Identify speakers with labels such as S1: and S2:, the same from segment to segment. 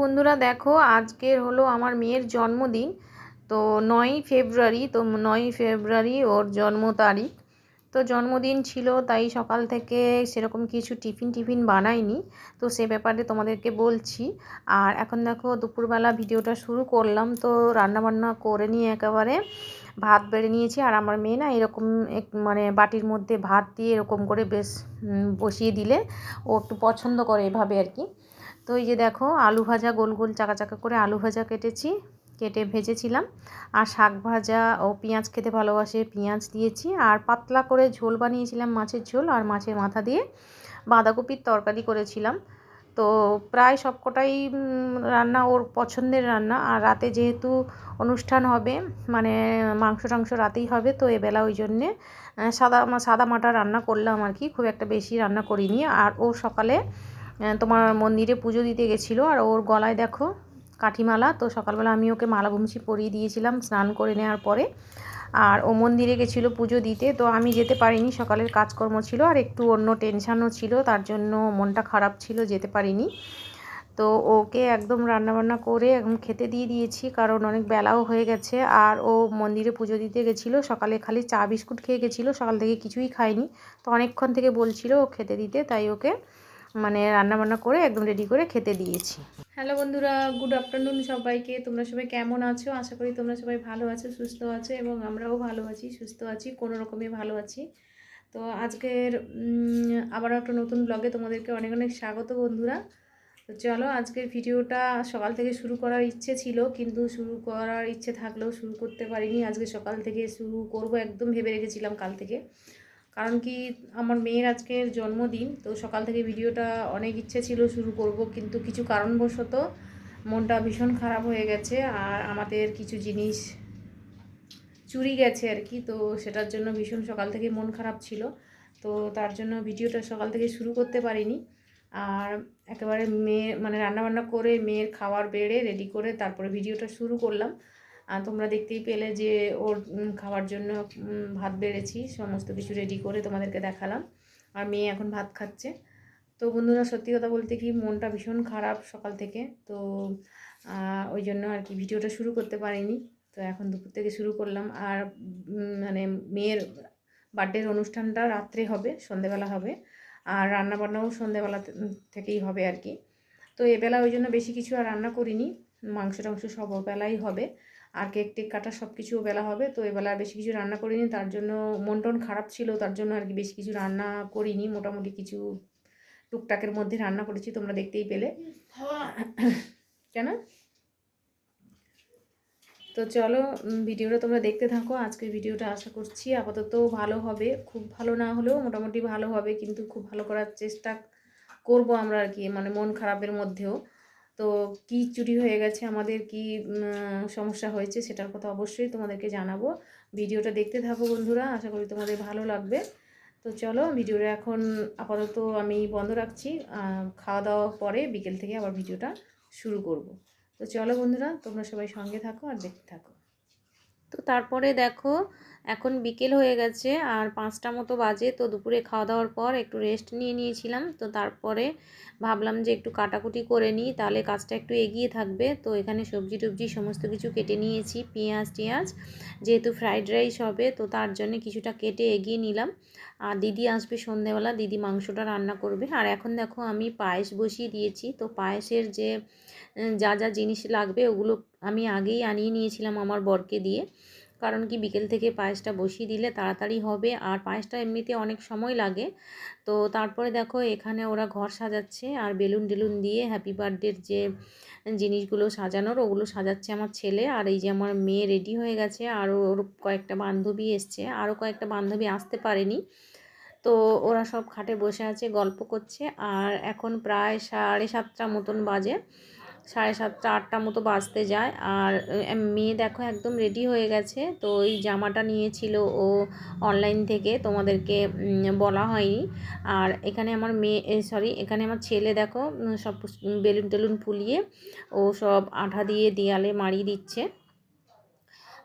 S1: বন্ধুরা দেখো, আজকের হলো আমার মেয়ের জন্মদিন। তো নয়ই ফেব্রুয়ারি, তো নয়ই ফেব্রুয়ারি ওর জন্ম তারিখ। তো জন্মদিন ছিল, তাই সকাল থেকে সেরকম কিছু টিফিন টিফিন বানাইনি। তো সে ব্যাপারে তোমাদেরকে বলছি। আর এখন দেখো, দুপুরবেলা ভিডিওটা শুরু করলাম। তো রান্নাবান্না করে নিয়ে একেবারে ভাত বেড়ে নিয়েছি। আর আমার মেয়ে না এরকম এক মানে বাটির মধ্যে ভাত দিয়ে এরকম করে বেশ বসিয়ে দিলে ও একটু পছন্দ করে এভাবে আর কি। তো এই যে দেখো, আলু ভাজা গোল গোল চাকা চাকা করে আলু ভাজা কেটেছি, কেটে ভেজেছিলাম। আর শাক ভাজা ও পেঁয়াজ খেতে ভালোবাসে, পেঁয়াজ দিয়েছি। আর পাতলা করে ঝোল বানিয়েছিলাম মাছের ঝোল আর মাছের মাথা দিয়ে। বাঁধাকপির তরকারি করেছিলাম। তো প্রায় সবকটাই রান্না ওর পছন্দের রান্না। আর রাতে যেহেতু অনুষ্ঠান হবে মানে মাংস টাংস রাতেই হবে, তো এবেলা ওই জন্যে সাদা সাদা মাটা রান্না করলাম আর কি। খুব একটা বেশি রান্না করিনি। আর ও সকালে তোমার মন্দিরে পুজো দিতে গেছিল, আর ওর গলায় দেখো কাঠিমালা। তো সকালবেলা আমি ওকে মালা ভুমসি পরিয়ে দিয়েছিলাম স্নান করে নেওয়ার পরে। আর ও মন্দিরে গেছিল পুজো দিতে, তো আমি যেতে পারিনি, সকালের কাজকর্ম ছিল, আর একটু অন্য টেনশানও ছিল, তার জন্য মনটা খারাপ ছিল, যেতে পারিনি। তো ওকে একদম রান্নাবান্না করে একদম খেতে দিয়ে দিয়েছি, কারণ অনেক বেলাও হয়ে গেছে, আর ও মন্দিরে পুজো দিতে গেছিল, সকালে খালি চা বিস্কুট খেয়ে গেছিল, সকাল থেকে কিছুই খায়নি। তো অনেকক্ষণ থেকে বলছিল ও খেতে দিতে, তাই ওকে মানে রান্নাবান্না করে একদম রেডি করে খেতে দিয়েছি। হ্যালো বন্ধুরা গুড আফটারনুন সবাইকে। তোমরা সবাই কেমন আছো? আশা করি তোমরা সবাই ভালো আছো, সুস্থ আছো এবং আমরাও ভালো আছি, সুস্থ আছি, কোনো রকমে ভালো আছি। তো আজকের আবার একটা নতুন ব্লগে তোমাদেরকে অনেক অনেক স্বাগত বন্ধুরা। তো চলো আজকের ভিডিওটা সকাল থেকে শুরু করার ইচ্ছে ছিল, কিন্তু শুরু করার ইচ্ছে থাকলেও শুরু করতে পারিনি। আজকে সকাল থেকে শুরু করব, একদম ভেবে রেখেছিলাম কাল থেকে। কারণ কি আমার মেয়ের আজকের জন্মদিন, তো সকাল থেকে ভিডিওটা অনেক ইচ্ছে ছিল শুরু করব, কিন্তু কিছু কারণবশত মনটা ভীষণ খারাপ হয়ে গেছে আর আমাদের কিছু জিনিস চুরি গেছে আর কি, তো সেটার জন্য ভীষণ সকাল থেকে মন খারাপ ছিল। তো তার জন্য ভিডিওটা সকাল থেকে শুরু করতে পারিনি। আর একেবারে মেয়ে মানে রান্নাবান্না করে মেয়ের খাবার বেড়ে রেডি করে তারপরে ভিডিওটা শুরু করলাম। তোমরা দেখতেই পেলে যে ওর খাওয়ার জন্য ভাত বেড়েছি, সমস্ত কিছু রেডি করে তোমাদেরকে দেখালাম। আর মেয়ে এখন ভাত খাচ্ছে। তো বন্ধুরা, সত্যি কথা বলতে কি, মনটা ভীষণ খারাপ সকাল থেকে। তো ওই জন্য আর কি ভিডিওটা শুরু করতে পারিনি। তো এখন দুপুর থেকে শুরু করলাম। আর মানে মেয়ের বার্থডের অনুষ্ঠানটা রাত্রে হবে, সন্ধেবেলা হবে। আর রান্নাবান্নাও সন্ধেবেলা থেকেই হবে আর কি। তো এবেলা ওই জন্য বেশি কিছু আর রান্না করিনি। মাংস টাংস সব বেলাই হবে। আর কেক টেক কাটা সব কিছু বেলা হবে। তো এবেলা বেশি কিছু রান্না করিনি, তার জন্য মন টন খারাপ ছিল, তার জন্য আর কি বেশি কিছু রান্না করিনি। মোটামুটি কিছু টুকটাকের মধ্যে রান্না করেছি, তোমরা দেখতেই পেলে। কেন? তো চলো ভিডিওটা তোমরা দেখতে থাকো। আজকের ভিডিওটা আশা করছি আপাতত ভালো হবে। খুব ভালো না হলেও মোটামুটি ভালো হবে, কিন্তু খুব ভালো করার চেষ্টা করব আমরা আর কি মানে মন খারাপের মধ্যেও। তো কি চুরি হয়ে গেছে, আমাদের কি সমস্যা হয়েছে সেটার কথা অবশ্যই তোমাদেরকে জানাব। ভিডিওটা দেখতে থাকো বন্ধুরা, আশা করি তোমাদের ভালো লাগবে। তো চলো ভিডিওটা এখন আপাতত আমি বন্ধ রাখছি। খাওয়া দাওয়া পরে বিকেল থেকে আবার ভিডিওটা শুরু করব। তো চলো বন্ধুরা, তোমরা সবাই সঙ্গে থাকো আর দেখতে থাকো। তো তারপরে দেখো এখন বিকেল হয়ে গেছে আর পাঁচটা মতো বাজে, তো দুপুরে খাওয়া দাওয়ার পর একটু রেস্ট নিয়ে নিয়েছিলাম। তো তারপরে ভাবলাম যে একটু কাটাকুটি করে নিই, তাহলে কাজটা একটু এগিয়ে থাকবে। তো এখানে সবজি টবজি সমস্ত কিছু কেটে নিয়েছি, পেঁয়াজ টিয়াজ। যেহেতু ফ্রাইড রাইস হবে, তো তার জন্য কিছুটা কেটে এগিয়ে নিলাম। আর দিদি আসবে সন্ধেবেলা, দিদি মাংসটা রান্না করবে। আর এখন দেখো আমি পায়েস বসিয়ে দিয়েছি। তো পায়েসের যে যা যা জিনিস লাগবে, ওগুলো আমি আগেই আনিয়ে নিয়েছিলাম আমার বরকে দিয়ে। কারণ কি বিকেল থেকে পায়েসটা বসিয়ে দিলে তাড়াতাড়ি হবে। আর পায়েসটা এমনিতে অনেক সময় লাগে। তো তারপরে দেখো এখানে ওরা ঘর সাজাচ্ছে আর বেলুন টেলুন দিয়ে হ্যাপি বার্থডের যে জিনিসগুলো সাজানোর ওগুলো সাজাচ্ছে আমার ছেলে। আর এই যে আমার মেয়ে রেডি হয়ে গেছে আর ওর কয়েকটা বান্ধবী এসছে। আরও কয়েকটা বান্ধবী আসতে পারেনি। তো ওরা সব খাটে বসে আছে, গল্প করছে। আর এখন প্রায় সাড়ে সাতটা মতন বাজে। সাড়ে সাতটা, আটটা মতো বাজতে যায়। আর মেয়ে দেখো একদম রেডি হয়ে গেছে। তো ওই জামাটা নিয়েছিল ও অনলাইন থেকে, তোমাদেরকে বলা হয়নি। আর এখানে আমার মেয়ে সরি এখানে আমার ছেলে দেখো সব বেলুন টেলুন ফুলিয়ে ও সব আঠা দিয়ে দেয়ালে মারিয়ে দিচ্ছে।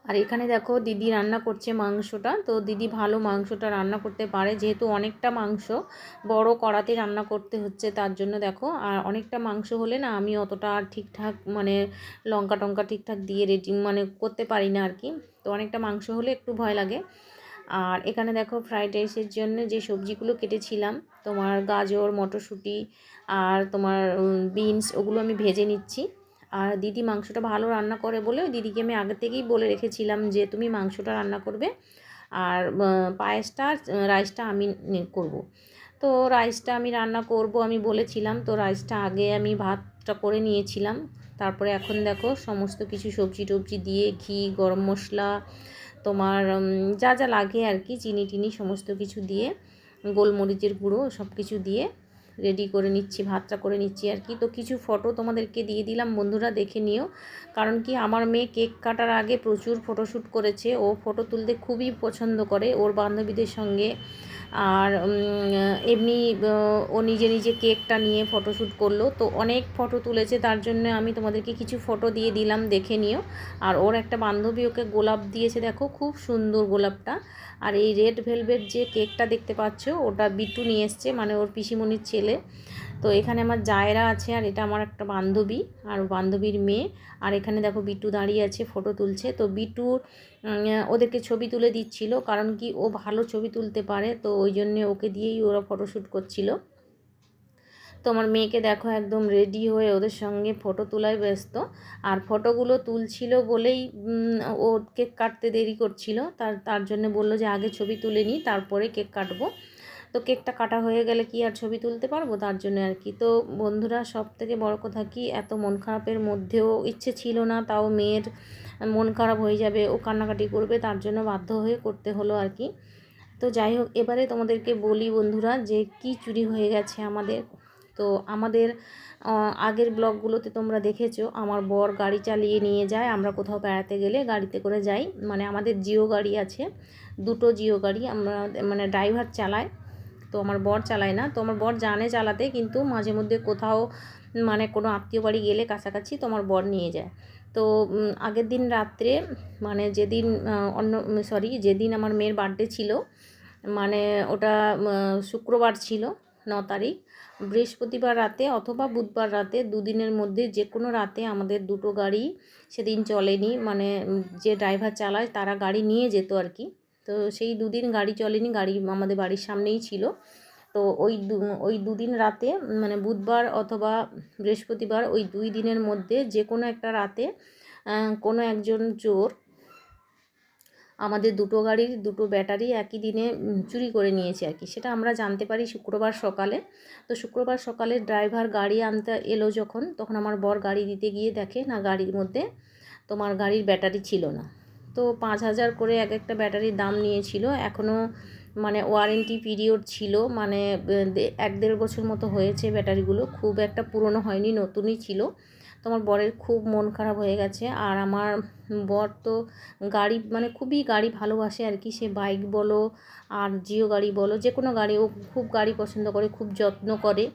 S1: আর এখানে দেখো দিদি রান্না করছে মাংসটা। তো দিদি ভালো মাংসটা রান্না করতে পারে, যেহেতু অনেকটা মাংস বড় কড়াতে রান্না করতে হচ্ছে তার জন্য দেখো। আর অনেকটা মাংস হলে না আমি অতটা ঠিকঠাক মানে লঙ্কা টঙ্কা ঠিকঠাক দিয়ে রেডি মানে করতে পারি না আর কি তো অনেকটা মাংস হলে একটু ভয় লাগে। আর এখানে দেখো ফ্রাইড রাইসের জন্য যে সবজিগুলো কেটেছিলাম, তোমার গাজর, মটরশুঁটি আর তোমার বিনস, ওগুলো আমি ভেজে নিচ্ছি। আর দিদি মাংসটা ভালো রান্না করে বলে দিদিকে আমি আগে থেকেই বলে রেখেছিলাম যে তুমি মাংসটা রান্না করবে। আর পায়েসটা রাইসটা আমি করব। তো রাইসটা আমি রান্না করব আমি বলেছিলাম। তো রাইসটা আগে আমি ভাতটা করে নিয়েছিলাম। তারপরে এখন দেখো সমস্ত কিছু সবজি টবজি দিয়ে ঘি, গরম মশলা, তোমার যা যা লাগে আর কি, চিনি টিনি সমস্ত কিছু দিয়ে, গোলমরিচের গুঁড়ো সব কিছু দিয়ে রেডি করে নিচ্ছি, ভাতটা করে নিচ্ছি আর কি। তো কিছু ফটো তোমাদেরকে দিয়ে দিলাম, বন্ধুরা দেখে নিও। কারণ কি আমার মেয়ে কেক কাটার আগে প্রচুর ফটোশ্যুট করেছে। ও ফটো তুলতে খুবই পছন্দ করে। ওর বান্ধবীদের সঙ্গে আর এমনি ও নিজে নিজে কেকটা নিয়ে ফটোশ্যুট করল। তো অনেক ফটো তুলেছে, তার জন্য আমি তোমাদেরকে কিছু ফটো দিয়ে দিলাম, দেখে নিও। আর ওর একটা বান্ধবী ওকে গোলাপ দিয়েছে, দেখো, খুব সুন্দর গোলাপটা। আর এই রেড ভেলভেট যে কেকটা দেখতে পাচ্ছ, ওটা বিট্টু নিয়ে এসছে মানে ওর পিসিমণির ছেলে। তো এখানে আমার জায়রা আছে আর এটা আমার একটা বান্ধবী আর বান্ধবীর মেয়ে। আর এখানে দেখো বিট্টু দাঁড়িয়ে আছে ফটো তুলছে। তো বিট্টুর ওদেরকে ছবি তুলে দিচ্ছিল কারণ কি ও ভালো ছবি তুলতে পারে। তো ওই জন্যে ওকে দিয়েই ওরা ফটোশ্যুট করছিল। তো আমার মেয়েকে দেখো একদম রেডি হয়ে ওদের সঙ্গে ফটো তোলায় ব্যস্ত। আর ফটোগুলো তুলছিল বলেই ও কেক কাটতে দেরি করছিল। তার তার জন্য বলল যে আগে ছবি তুলে নিই তারপরে কেক কাটবো। তো কেকটা কাটা হয়ে গেলে কি আর ছবি তুলতে পারব? তার জন্য আর কি। তো বন্ধুরা সব থেকে বড় কথা কি, এত মন খারাপের মধ্যেও ইচ্ছে ছিল না, তাও মেয়ের মন খারাপ হয়ে যাবে, ও কান্নাকাটি করবে, তার জন্য বাধ্য হয়ে করতে হলো আর কি। তো যাই হোক, এবারে তোমাদেরকে বলি বন্ধুরা যে কি চুরি হয়ে গেছে আমাদের। তো আমাদের আগের ব্লগগুলোতে তোমরা দেখেছ, আমার বর গাড়ি চালিয়ে নিয়ে যায়, আমরা কোথাও বেড়াতে গেলে গাড়িতে করে যাই। মানে আমাদের জিও গাড়ি আছে, দুটো জিও গাড়ি, আমরা মানে ড্রাইভার চালায়। তো আমার বর চালায় না। তো আমার বর জানে চালাতে, কিন্তু মাঝে মধ্যে কোথাও মানে কোনো আত্মীয় বাড়ি গেলে কাছাকাছি তো আমার বর নিয়ে যায়। তো আগের দিন রাত্রে মানে যেদিন অন্য, সরি, যেদিন আমার মেয়ের বার্থডে ছিল মানে ওটা শুক্রবার ছিল, ন তারিখ, বৃহস্পতিবার রাতে অথবা বুধবার রাতে দুদিনের মধ্যে যে কোনো রাতে আমাদের দুটো গাড়ি সেদিন চলেনি। মানে যে ড্রাইভার চালায় তারা গাড়ি নিয়ে যেত আর কি। তো সেই দুদিন গাড়ি চলেনি, গাড়ি আমাদের বাড়ির সামনেই ছিল। তো ওই দু, ওই দুদিন রাতে মানে বুধবার অথবা বৃহস্পতিবার, ওই দুই দিনের মধ্যে যে কোনো একটা রাতে কোনো একজন চোর আমাদের দুটো গাড়ির দুটো ব্যাটারি একই দিনে চুরি করে নিয়েছে আর কি। সেটা আমরা জানতে পারি শুক্রবার সকালে। তো শুক্রবার সকালে ড্রাইভার গাড়ি আনতে এলো যখন, তখন আমার বর গাড়ি দিতে গিয়ে দেখে, না, গাড়ির মধ্যে তোমার গাড়ির ব্যাটারি ছিল না। তো পাঁচ হাজার করে এক একটা ব্যাটারির দাম নিয়েছিল। এখনও মানে ওয়ারেন্টি পিরিয়ড ছিল। মানে এক দেড় বছর মতো হয়েছে ব্যাটারিগুলো। খুব একটা পুরনো হয়নি, নতুনই ছিল। তোমার বরের খুব মন খারাপ হয়ে গেছে। আর আমার বর তো গাড়ি মানে খুবই গাড়ি ভালোবাসে আর কি। সে বাইক বলো আর জিও গাড়ি বলো যে কোনো গাড়ি, ও খুব গাড়ি পছন্দ করে, খুব যত্ন করে।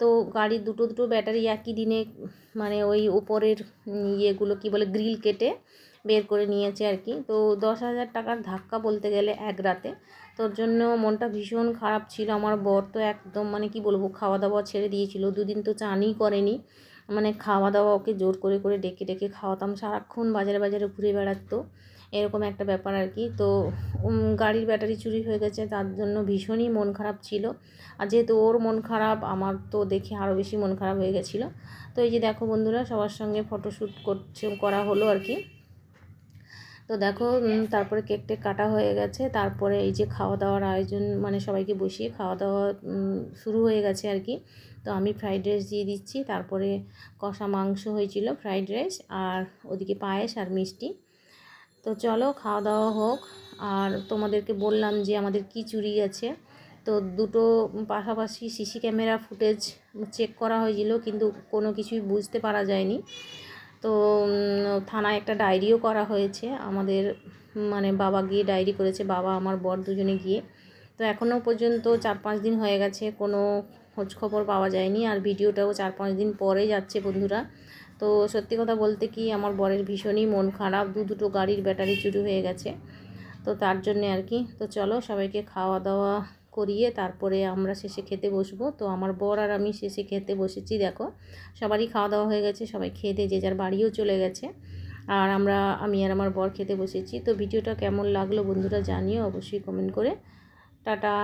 S1: তো গাড়ির দুটো দুটো ব্যাটারি একই দিনে মানে ওই ওপরের ইয়েগুলো কি বলে গ্রিল কেটে বের করে নিয়েছে আর কি। তো দশ হাজার টাকার ধাক্কা বলতে গেলে এক রাতে। তোর জন্য মনটা ভীষণ খারাপ ছিল। আমার বর তো একদম মানে কি বলব খাওয়া দাওয়া ছেড়ে দিয়েছিল। দুদিন তো চানই করেনি। মানে খাওয়া দাওয়া ওকে জোর করে করে ডেকে ডেকে খাওয়াতাম। সারাক্ষণ বাজারে বাজারে ঘুরে বেড়াতো। এরকম একটা ব্যাপার আর কি। তো গাড়ির ব্যাটারি চুরি হয়ে গেছে। তার জন্য ভীষণই মন খারাপ ছিল। আর যেহেতু ওর মন খারাপ, আমার তো দেখে আরও বেশি মন খারাপ হয়ে গেছিল। তো এই যে দেখো বন্ধুরা, সবার সঙ্গে ফটোশ্যুট করছে, করা হলো আর কি। তো দেখো তারপরে কেক টেক কাটা হয়ে গেছে। তারপরে এই যে খাওয়া দাওয়ার আয়োজন মানে সবাইকে বসিয়ে খাওয়া দাওয়া শুরু হয়ে গেছে আর কি। তো আমি ফ্রাইড রাইস দিয়ে দিচ্ছি। তারপরে কষা মাংস হয়েছিল ফ্রাইড রাইস আর ওদিকে পায়েস আর মিষ্টি। তো চলো খাওয়া দাওয়া হোক। আর তোমাদেরকে বললাম যে আমাদের কি চুরি গেছে তো দুটো পাশাপাশি সিসি ক্যামেরা ফুটেজ চেক করা হয়েছিল, কিন্তু কোনো কিছুই বুঝতে পারা যায়নি। তো থানায় একটা ডায়েরিও করা হয়েছে। আমাদের মানে বাবা গিয়ে ডায়েরি করেছে, বাবা, আমার বর দুজনে গিয়ে। তো এখনও পর্যন্ত চার পাঁচ দিন হয়ে গেছে, কোনো খোঁজ খবর পাওয়া যায়নি। আর ভিডিওটাও চার পাঁচ দিন পরে যাচ্ছে বন্ধুরা। তো সত্যি কথা বলতে কি, আমার বরের ভীষণই মন খারাপ। দু দুটো গাড়ির ব্যাটারি চুরি হয়ে গেছে। তো তার জন্যে আর কি। তো চলো সবাইকে খাওয়া দাওয়া করিয়ে তারপরে আমরা শেষে খেতে বসবো। তো আমার বর আর আমি শেষে খেতে বসেছি, দেখো। সবারই খাওয়া দাওয়া হয়ে গেছে, সবাই খেতে যে যার বাড়িও চলে গেছে। আর আমরা, আমি আর আমার বর খেতে বসেছি। তো ভিডিওটা কেমন লাগল বন্ধুরা জানিও, অবশ্যই কমেন্ট করে। টাটা!